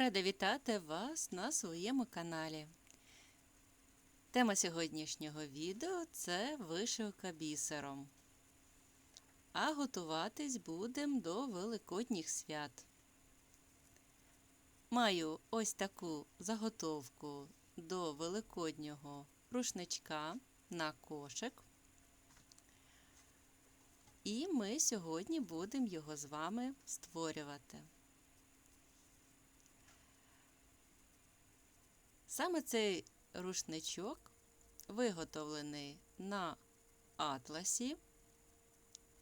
Рада вітати вас на своєму каналі. Тема сьогоднішнього відео це вишивка бісером. А готуватись будемо до Великодніх свят. Маю ось таку заготовку до великоднього рушничка на кошик. І ми сьогодні будемо його з вами створювати. Саме цей рушничок виготовлений на атласі,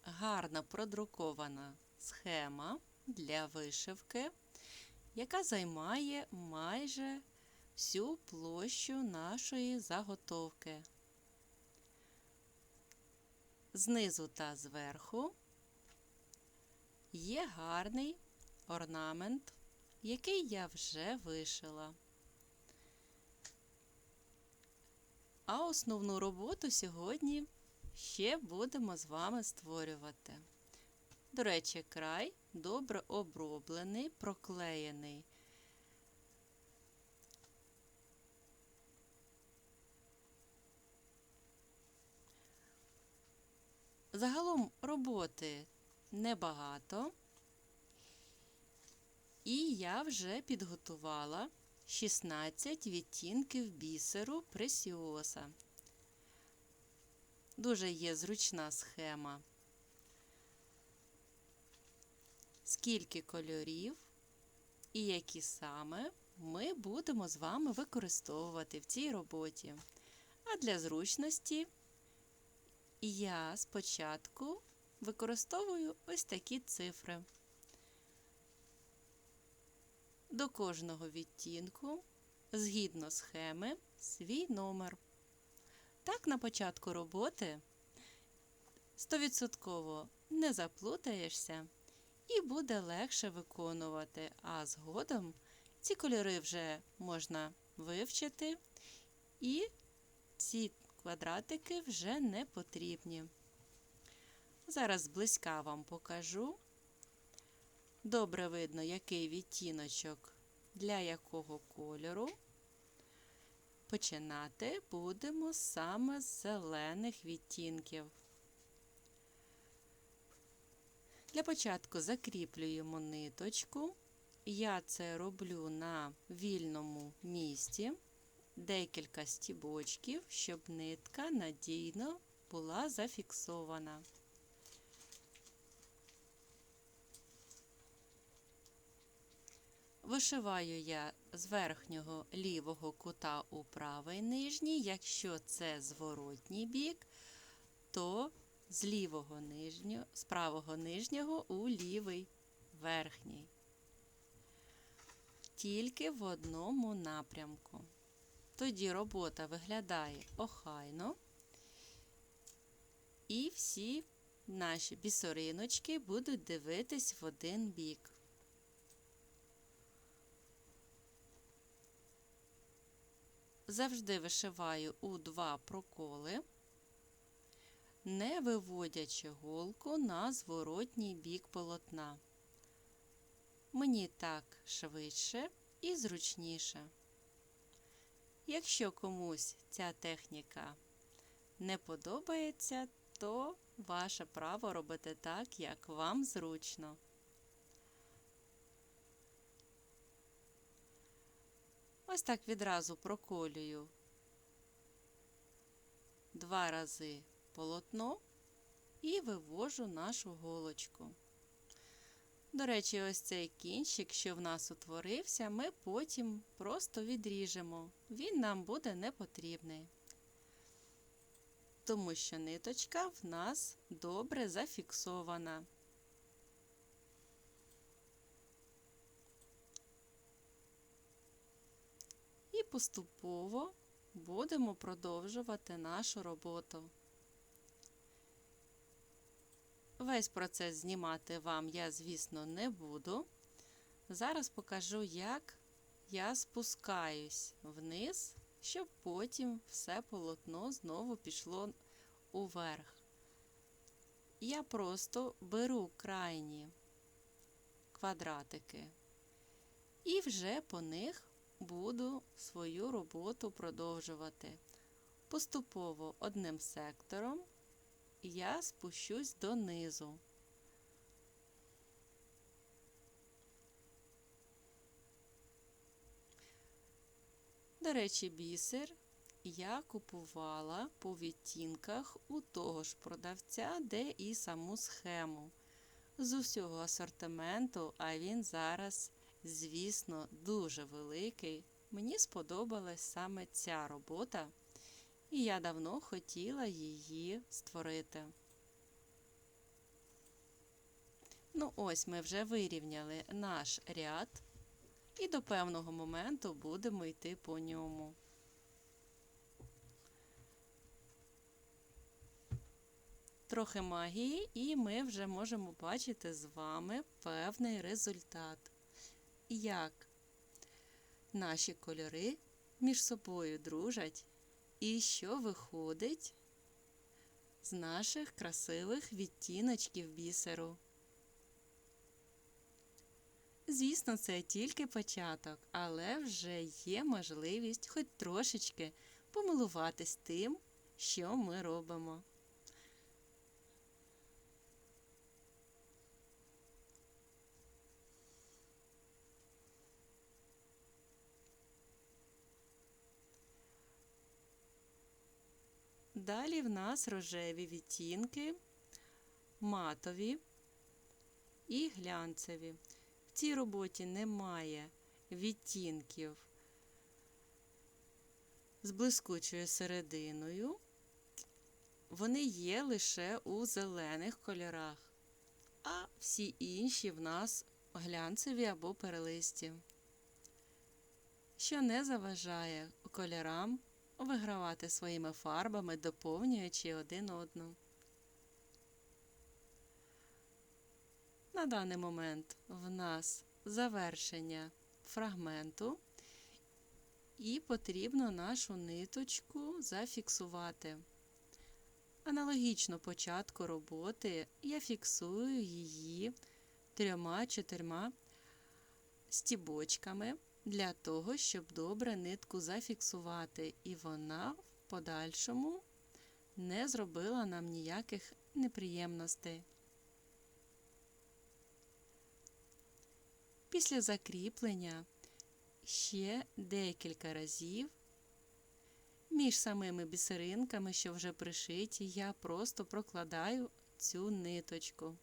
гарно продрукована схема для вишивки, яка займає майже всю площу нашої заготовки. Знизу та зверху є гарний орнамент, який я вже вишила. А основну роботу сьогодні ще будемо з вами створювати. До речі, край добре оброблений, проклеєний. Загалом роботи небагато, і я вже підготувала 16 відтінків бісеру пресіоса. Дуже є зручна схема. Скільки кольорів і які саме ми будемо з вами використовувати в цій роботі. А для зручності я спочатку використовую ось такі цифри. До кожного відтінку, згідно схеми, свій номер. Так, на початку роботи 100% не заплутаєшся і буде легше виконувати, а згодом ці кольори вже можна вивчити, і ці квадратики вже не потрібні. Зараз зблизька вам покажу. Добре видно, який відтіночок для якого кольору. Починати будемо саме з зелених відтінків. Для початку закріплюємо ниточку. Я це роблю на вільному місці, декілька стібочків, щоб нитка надійно була зафіксована. Вишиваю я з верхнього лівого кута у правий нижній. Якщо це зворотній бік, то з лівого нижнього, з правого нижнього у лівий верхній. Тільки в одному напрямку. Тоді робота виглядає охайно. І всі наші бісориночки будуть дивитись в один бік. Завжди вишиваю у два проколи, не виводячи голку на зворотній бік полотна. Мені так швидше і зручніше. Якщо комусь ця техніка не подобається, то ваше право робити так, як вам зручно. Ось так відразу проколюю два рази полотно і вивожу нашу голочку. До речі, ось цей кінчик, що в нас утворився, ми потім просто відріжемо. Він нам буде не потрібний, тому що ниточка в нас добре зафіксована. Поступово будемо продовжувати нашу роботу. Весь процес знімати вам я, звісно, не буду. Зараз покажу, як я спускаюсь вниз, щоб потім все полотно знову пішло уверх. Я просто беру крайні квадратики І вже по них буду свою роботу продовжувати. Поступово одним сектором я спущусь донизу. До речі, бісер я купувала по відтінках у того ж продавця, де і саму схему. З усього асортименту, а він зараз, звісно, дуже великий. Мені сподобалась саме ця робота, і я давно хотіла її створити. Ну, ось ми вже вирівняли наш ряд, і до певного моменту будемо йти по ньому. Трохи магії, і ми вже можемо бачити з вами певний результат. Як наші кольори між собою дружать, і що виходить з наших красивих відтіночків бісеру. Звісно, це тільки початок, але вже є можливість хоч трошечки помилуватись тим, що ми робимо. Далі в нас рожеві відтінки, матові і глянцеві. В цій роботі немає відтінків з блискучою серединою. Вони є лише у зелених кольорах, а всі інші в нас глянцеві або перелисті, що не заважає кольорам вигравати своїми фарбами, доповнюючи один одну. На даний момент в нас завершення фрагменту, і потрібно нашу ниточку зафіксувати. Аналогічно початку роботи я фіксую її трьома-чотирма стібочками для того, щоб добре нитку зафіксувати, і вона в подальшому не зробила нам ніяких неприємностей. Після закріплення ще декілька разів між самими бісеринками, що вже пришиті, я просто прокладаю цю ниточку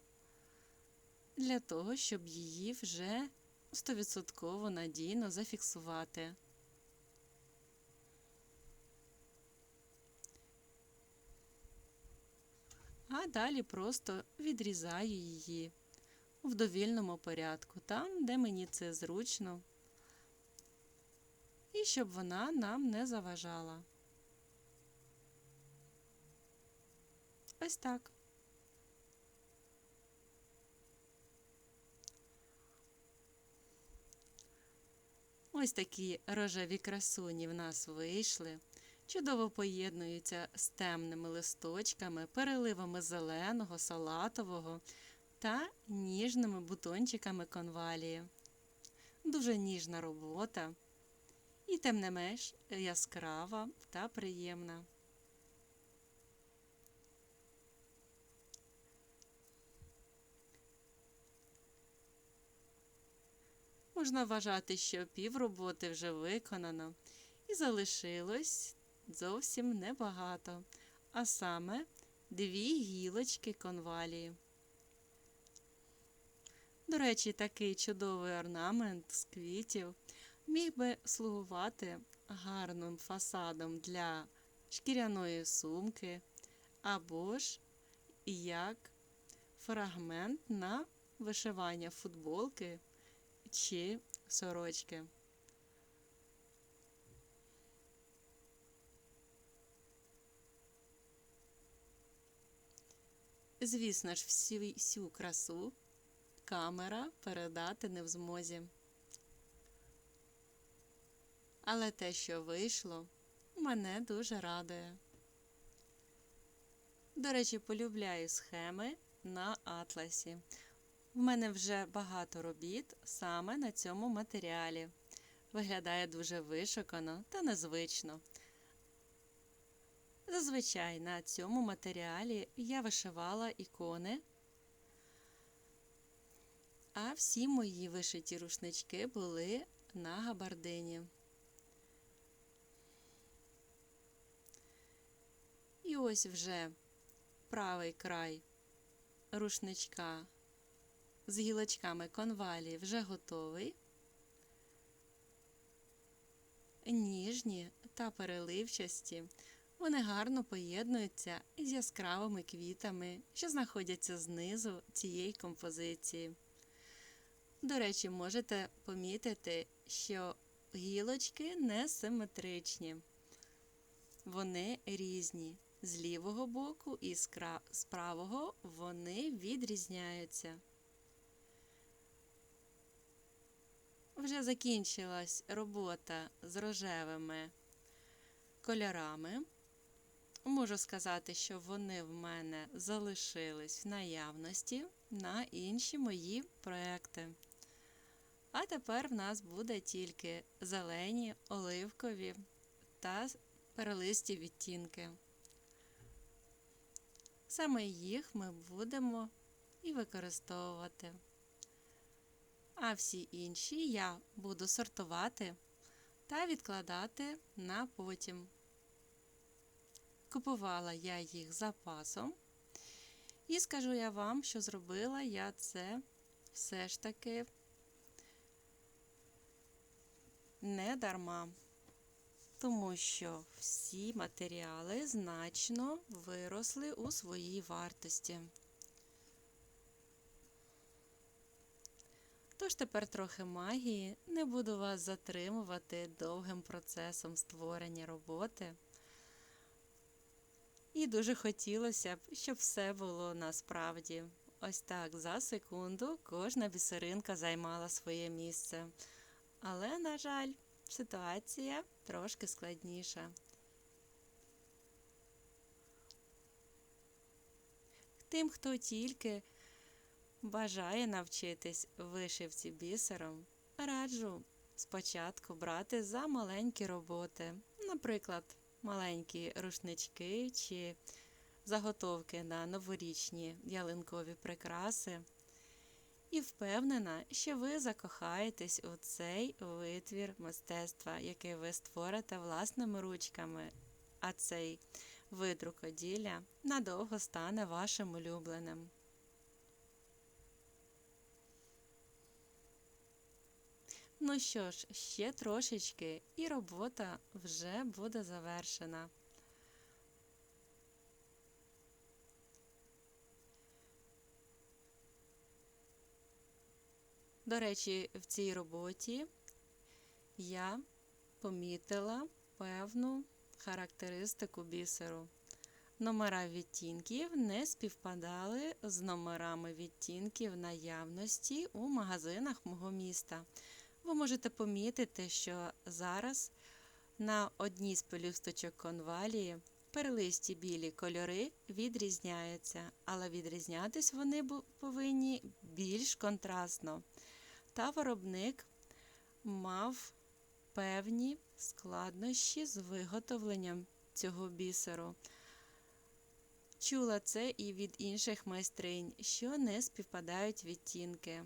для того, щоб її вже стовідсотково надійно зафіксувати. А далі просто відрізаю її в довільному порядку, там, де мені це зручно, і щоб вона нам не заважала. Ось так. Ось такі рожеві красуні в нас вийшли. Чудово поєднуються з темними листочками, переливами зеленого, салатового та ніжними бутончиками конвалії. Дуже ніжна робота і, тим не менш, яскрава та приємна. Можна вважати, що півроботи вже виконано, і залишилось зовсім небагато, а саме дві гілочки конвалії. До речі, такий чудовий орнамент з квітів міг би слугувати гарним фасадом для шкіряної сумки або ж як фрагмент на вишивання футболки чи сорочки. Звісно ж, всю, красу камера передати не в змозі. Але те, що вийшло, мене дуже радує. До речі, полюбляю схеми на атласі. В мене вже багато робіт саме на цьому матеріалі. Виглядає дуже вишукано та незвично. Зазвичай на цьому матеріалі я вишивала ікони, а всі мої вишиті рушнички були на габардині. І ось вже правий край рушничка з гілочками конвалі вже готовий. Ніжні та переливчасті. Вони гарно поєднуються із яскравими квітами, що знаходяться знизу цієї композиції. До речі, можете помітити, що гілочки несиметричні. Вони різні. З лівого боку і з правого вони відрізняються. Вже закінчилась робота з рожевими кольорами. Можу сказати, що вони в мене залишились в наявності на інші мої проекти. А тепер в нас буде тільки зелені, оливкові та перелисті відтінки. Саме їх ми будемо і використовувати. А всі інші я буду сортувати та відкладати на потім. Купувала я їх запасом. І скажу я вам, що зробила я це все ж таки не дарма, тому що всі матеріали значно виросли у своїй вартості. Тож тепер трохи магії, не буду вас затримувати довгим процесом створення роботи. І дуже хотілося б, щоб все було насправді. Ось так за секунду кожна бісеринка займала своє місце. Але, на жаль, ситуація трошки складніша. Тим, хто тільки бажає навчитись вишивці бісером, раджу спочатку брати за маленькі роботи, наприклад, маленькі рушнички чи заготовки на новорічні ялинкові прикраси. І впевнена, що ви закохаєтесь у цей витвір мистецтва, який ви створите власними ручками, а цей вид рукоділля надовго стане вашим улюбленим. Ну що ж, ще трошечки, і робота вже буде завершена. До речі, в цій роботі я помітила певну характеристику бісеру. Номера відтінків не співпадали з номерами відтінків наявності у магазинах мого міста. Ви можете помітити, що зараз на одній з пелюсточок конвалії перелисті білі кольори відрізняються, але відрізнятись вони повинні більш контрастно. Та виробник мав певні складнощі з виготовленням цього бісеру. Чула це і від інших майстринь, що не співпадають відтінки.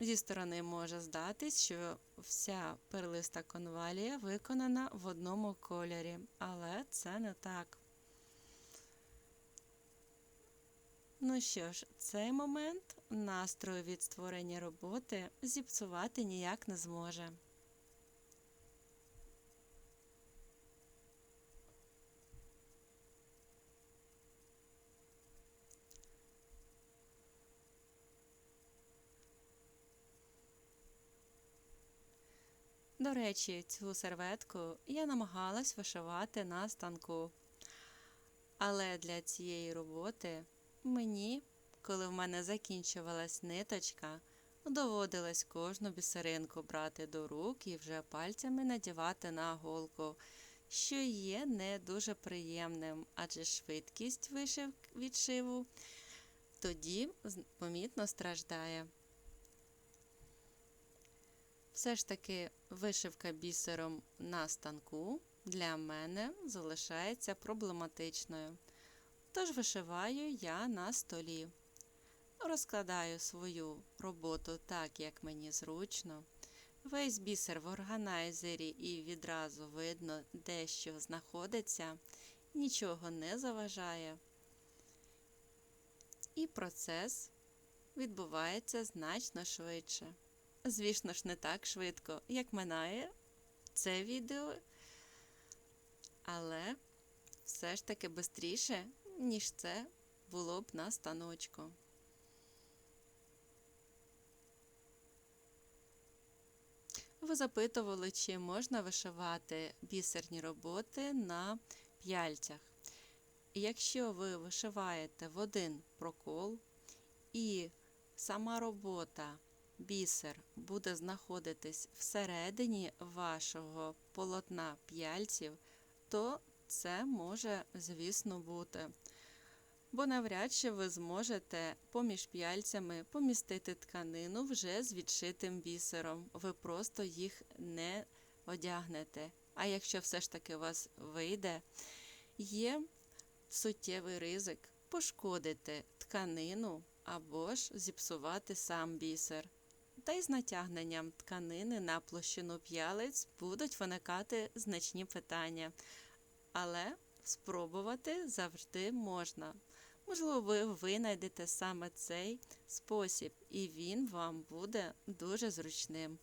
Зі сторони може здатись, що вся перлиста конвалія виконана в одному кольорі, але це не так. Ну що ж, цей момент настрою від створення роботи зіпсувати ніяк не зможе. До речі, цю серветку я намагалась вишивати на станку. Але для цієї роботи мені, коли в мене закінчувалась ниточка, доводилось кожну бісеринку брати до рук і вже пальцями надівати на голку. що є не дуже приємним, адже швидкість вишив відшиву тоді помітно страждає. Все ж таки вишивка бісером на станку для мене залишається проблематичною. Тож вишиваю я на столі. Розкладаю свою роботу так, як мені зручно. Весь бісер в органайзері і відразу видно, де що знаходиться, нічого не заважає. І процес відбувається значно швидше. Звісно ж, не так швидко, як минає це відео, але все ж таки швидше, ніж це було б на станочку. Ви запитували, чи можна вишивати бісерні роботи на п'яльцях. Якщо ви вишиваєте в один прокол і сама робота, бісер буде знаходитись всередині вашого полотна п'яльців, то це може, звісно, бути. Бо навряд чи ви зможете поміж п'яльцями помістити тканину вже з відшитим бісером. Ви просто їх не одягнете. А якщо все ж таки у вас вийде, є суттєвий ризик пошкодити тканину або ж зіпсувати сам бісер. Та й з натягненням тканини на площину п'ялиць будуть виникати значні питання. Але спробувати завжди можна. Можливо, ви винайдете саме цей спосіб, і він вам буде дуже зручним.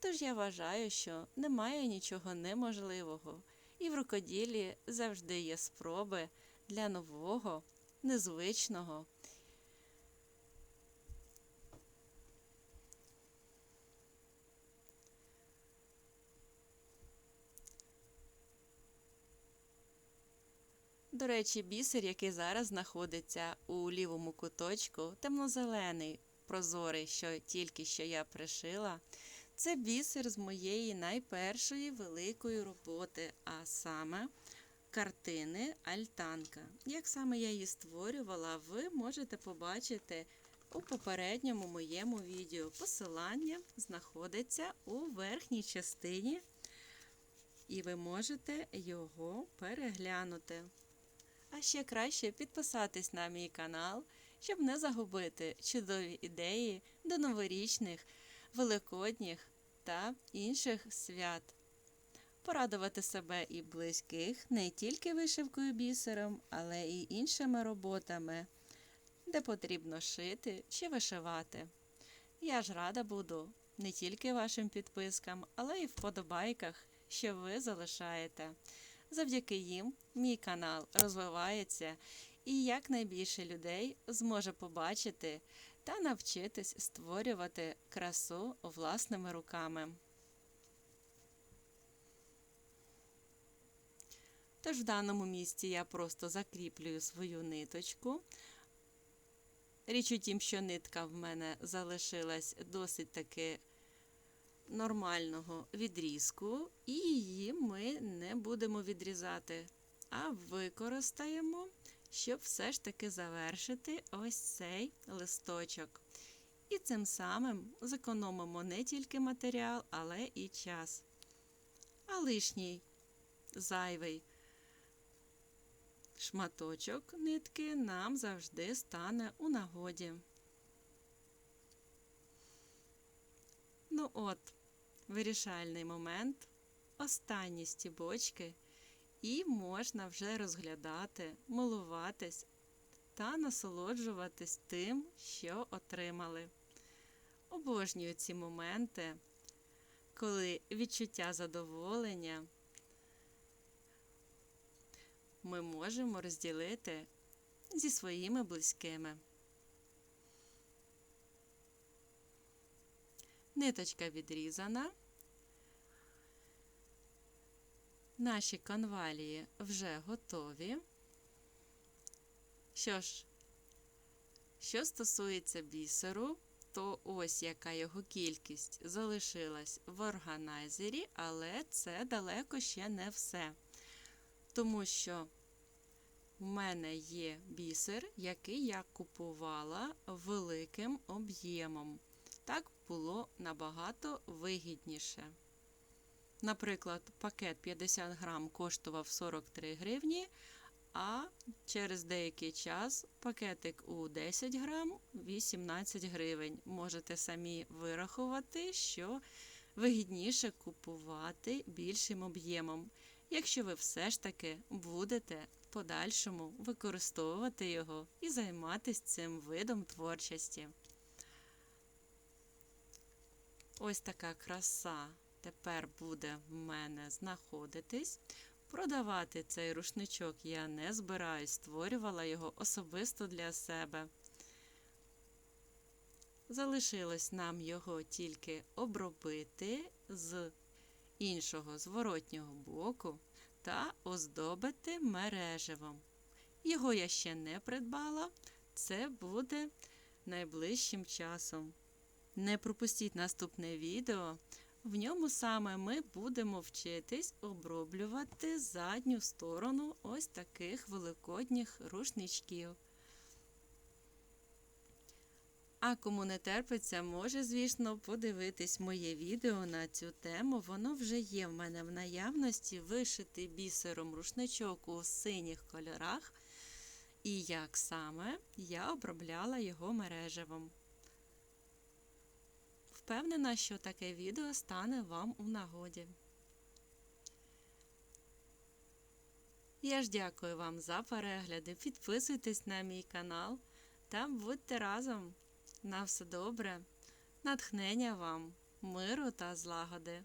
Тож я вважаю, що немає нічого неможливого, і в рукоділлі завжди є спроби для нового, незвичного. До речі, бісер, який зараз знаходиться у лівому куточку, темно-зелений, прозорий, що тільки що я пришила, це бісер з моєї найпершої великої роботи, а саме картини Альтанка. Як саме я її створювала, ви можете побачити у попередньому моєму відео. Посилання знаходиться у верхній частині, і ви можете його переглянути. А ще краще підписатись на мій канал, щоб не загубити чудові ідеї до новорічних, великодніх та інших свят. Порадувати себе і близьких не тільки вишивкою бісером, але й іншими роботами, де потрібно шити чи вишивати. Я ж рада буду не тільки вашим підпискам, але й вподобайках, що ви залишаєте. Завдяки їм мій канал розвивається і якнайбільше людей зможе побачити та навчитись створювати красу власними руками. Тож в даному місці я просто закріплюю свою ниточку. Річ у тім, що нитка в мене залишилась досить таки нормального відрізку, і її ми не будемо відрізати, а використаємо, щоб все ж таки завершити ось цей листочок. І цим самим зекономимо не тільки матеріал, але і час. А лишній зайвий шматочок нитки нам завжди стане у нагоді. Ну от, вирішальний момент, останні стібочки, і можна вже розглядати, милуватись та насолоджуватись тим, що отримали. Обожнюю ці моменти, коли відчуття задоволення ми можемо розділити зі своїми близькими. Ниточка відрізана. Наші конвалії вже готові. Що ж, що стосується бісеру, то ось яка його кількість залишилась в органайзері, але це далеко ще не все. тому що в мене є бісер, який я купувала великим об'ємом. Було набагато вигідніше. Наприклад, пакет 50 грам коштував 43 гривні, а через деякий час пакетик у 10 грам 18 гривень. Можете самі вирахувати, що вигідніше купувати більшим об'ємом, якщо ви все ж таки будете в подальшому використовувати його і займатися цим видом творчості. Ось така краса тепер буде в мене знаходитись. Продавати цей рушничок я не збираюсь, створювала його особисто для себе. Залишилось нам його тільки обробити з іншого зворотнього боку та оздобити мереживом. Його я ще не придбала, це буде найближчим часом. Не пропустіть наступне відео. В ньому саме ми будемо вчитись оброблювати задню сторону ось таких великодніх рушничків. А кому не терпиться, може, звісно, подивитись моє відео на цю тему. Воно вже є в мене в наявності, вишитий бісером рушничок у синіх кольорах. І як саме я обробляла його мережевом. Впевнена, що таке відео стане вам у нагоді. Я ж дякую вам за перегляди. Підписуйтесь на мій канал та будьте разом. На все добре, натхнення вам, миру та злагоди.